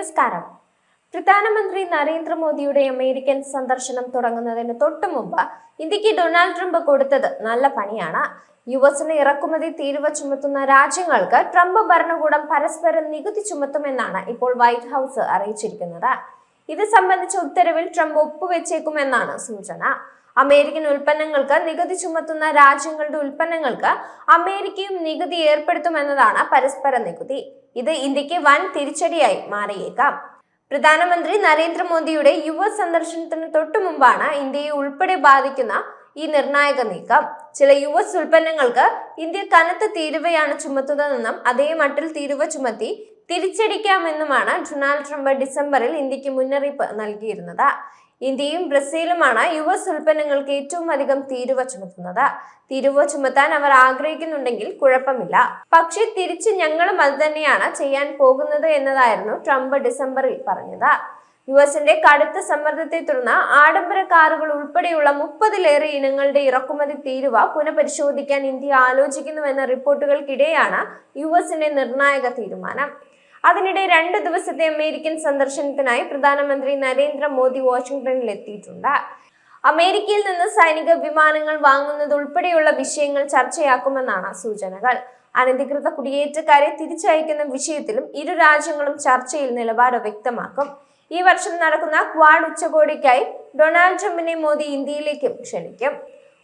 നമസ്കാരം. പ്രധാനമന്ത്രി നരേന്ദ്രമോദിയുടെ അമേരിക്കൻ സന്ദർശനം തുടങ്ങുന്നതിന് തൊട്ടു മുമ്പ് ഇന്ത്യയ്ക്ക് ഡൊണാൾഡ് ട്രംപ് കൊടുത്തത് നല്ല പണിയാണ്. യു എസിന് ഇറക്കുമതി തീരുവ ചുമത്തുന്ന രാജ്യങ്ങൾക്ക് ട്രംപ് ഭരണകൂടം പരസ്പരം നികുതി ചുമത്തുമെന്നാണ് ഇപ്പോൾ വൈറ്റ് ഹൗസ് അറിയിച്ചിരിക്കുന്നത്. ഇത് സംബന്ധിച്ച ഉത്തരവിൽ ട്രംപ് ഒപ്പുവെച്ചേക്കുമെന്നാണ് സൂചന. അമേരിക്കൻ ഉൽപ്പന്നങ്ങൾക്ക് നികുതി ചുമത്തുന്ന രാജ്യങ്ങളുടെ ഉൽപ്പന്നങ്ങൾക്ക് അമേരിക്കയും നികുതി ഏർപ്പെടുത്തുമെന്നതാണ് പരസ്പര നികുതി. ഇത് ഇന്ത്യയ്ക്ക് വൻ തിരിച്ചടിയായി മാറിയേക്കാം. പ്രധാനമന്ത്രി നരേന്ദ്രമോദിയുടെ യു എസ് സന്ദർശനത്തിന് തൊട്ടു മുമ്പാണ് ഇന്ത്യയെ ഉൾപ്പെടെ ബാധിക്കുന്ന ഈ നിർണായക നീക്കം. ചില യു എസ് ഉൽപ്പന്നങ്ങൾക്ക് ഇന്ത്യ കനത്ത തീരുവയാണ് ചുമത്തുന്നതെന്നും അതേ മട്ടിൽ തീരുവ ചുമത്തി തിരിച്ചടിക്കാമെന്നുമാണ് ഡൊണാൾഡ് ട്രംപ് ഡിസംബറിൽ ഇന്ത്യയ്ക്ക് മുന്നറിയിപ്പ് നൽകിയിരുന്നത്. ഇന്ത്യയും ബ്രസീലുമാണ് യു എസ് ഉൽപ്പന്നങ്ങൾക്ക് ഏറ്റവും അധികം തീരുവ ചുമത്തുന്നത്. തീരുവ ചുമത്താൻ അവർ ആഗ്രഹിക്കുന്നുണ്ടെങ്കിൽ കുഴപ്പമില്ല. പക്ഷേ തിരിച്ച് ഞങ്ങളും അത് തന്നെയാണ് ചെയ്യാൻ പോകുന്നത് എന്നതായിരുന്നു ട്രംപ് ഡിസംബറിൽ പറഞ്ഞത്. യു എസിന്റെ കടുത്ത സമ്മർദ്ദത്തെ തുടർന്ന് ആഡംബര കാറുകൾ ഉൾപ്പെടെയുള്ള മുപ്പതിലേറെ ഇനങ്ങളുടെ ഇറക്കുമതി തീരുവ പുനഃപരിശോധിക്കാൻ ഇന്ത്യ ആലോചിക്കുന്നുവെന്ന റിപ്പോർട്ടുകൾക്കിടെയാണ് യു എസിന്റെ നിർണായക തീരുമാനം. അതിനിടെ രണ്ട് ദിവസത്തെ അമേരിക്കൻ സന്ദർശനത്തിനായി പ്രധാനമന്ത്രി നരേന്ദ്രമോദി വാഷിംഗ്ടണിൽ എത്തിയിട്ടുണ്ട്. അമേരിക്കയിൽ നിന്ന് സൈനിക വിമാനങ്ങൾ വാങ്ങുന്നത് ഉൾപ്പെടെയുള്ള വിഷയങ്ങൾ ചർച്ചയാക്കുമെന്നാണ് സൂചനകൾ. അനധികൃത കുടിയേറ്റക്കാരെ തിരിച്ചയക്കുന്ന വിഷയത്തിലും ഇരു രാജ്യങ്ങളും ചർച്ചയിൽ നിലപാട് വ്യക്തമാക്കും. ഈ വർഷം നടക്കുന്ന ക്വാഡ് ഉച്ചകോടിക്കായി ഡൊണാൾഡ് ട്രംപിനെ മോദി ഇന്ത്യയിലേക്കും ക്ഷണിക്കും.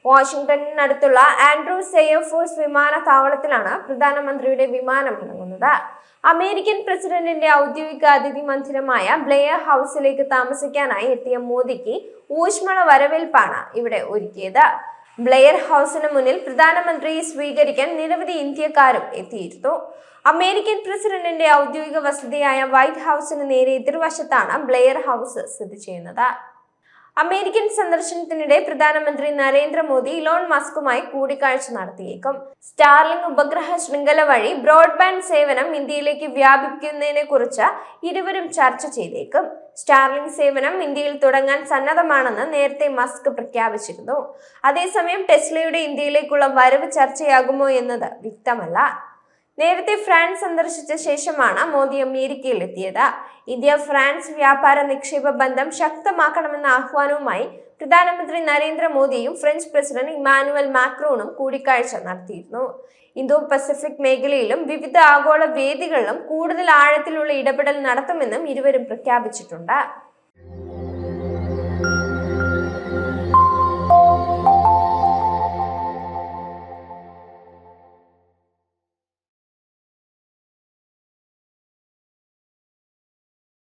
വാഷിംഗ്ടണിനടുത്തുള്ള ആൻഡ്രൂസ് എയർഫോഴ്സ് വിമാനത്താവളത്തിലാണ് പ്രധാനമന്ത്രിയുടെ വിമാനം ഇറങ്ങുന്നത് അമേരിക്കൻ പ്രസിഡന്റിന്റെ ഔദ്യോഗിക അതിഥി മന്ദിരമായ ബ്ലെയർ ഹൗസിലേക്ക് താമസിക്കാനായി എത്തിയ മോദിക്ക് ഊഷ്മള വരവേൽപ്പാണ് ഇവിടെ ഒരുക്കിയത്. ബ്ലെയർ ഹൗസിന് മുന്നിൽ പ്രധാനമന്ത്രിയെ സ്വീകരിക്കാൻ നിരവധി ഇന്ത്യക്കാരും എത്തിയിരുന്നു. അമേരിക്കൻ പ്രസിഡന്റിന്റെ ഔദ്യോഗിക വസതിയായ വൈറ്റ് ഹൗസിന് നേരെ എതിർവശത്താണ് ബ്ലെയർ ഹൗസ് സ്ഥിതി ചെയ്യുന്നത്. അമേരിക്കൻ സന്ദർശനത്തിനിടെ പ്രധാനമന്ത്രി നരേന്ദ്രമോദി ഇലോൺ മസ്കുമായി കൂടിക്കാഴ്ച നടത്തിയേക്കും. സ്റ്റാർലിംഗ് ഉപഗ്രഹ ശൃംഖല വഴി ബ്രോഡ്ബാൻഡ് സേവനം ഇന്ത്യയിലേക്ക് വ്യാപിപ്പിക്കുന്നതിനെ കുറിച്ച് ഇരുവരും ചർച്ച ചെയ്തേക്കും. സ്റ്റാർലിംഗ് സേവനം ഇന്ത്യയിൽ തുടങ്ങാൻ സന്നദ്ധമാണെന്ന് നേരത്തെ മസ്ക് പ്രഖ്യാപിച്ചിരുന്നു. അതേസമയം ടെസ്ലയുടെ ഇന്ത്യയിലേക്കുള്ള വരവ് ചർച്ചയാകുമോ എന്നത് വ്യക്തമല്ല. നേരത്തെ ഫ്രാൻസ് സന്ദർശിച്ച ശേഷമാണ് മോദി അമേരിക്കയിൽ എത്തിയത് ഇന്ത്യ ഫ്രാൻസ് വ്യാപാര നിക്ഷേപ ബന്ധം ശക്തമാക്കണമെന്ന ആഹ്വാനവുമായി പ്രധാനമന്ത്രി നരേന്ദ്രമോദിയും ഫ്രഞ്ച് പ്രസിഡന്റ് ഇമാനുവൽ മാക്രോണും കൂടിക്കാഴ്ച നടത്തിയിരുന്നു. ഇന്തോ പസഫിക് മേഖലയിലും വിവിധ ആഗോള വേദികളിലും കൂടുതൽ ആഴത്തിലുള്ള ഇടപെടൽ നടത്തുമെന്നും ഇരുവരും പ്രഖ്യാപിച്ചിട്ടുണ്ട്.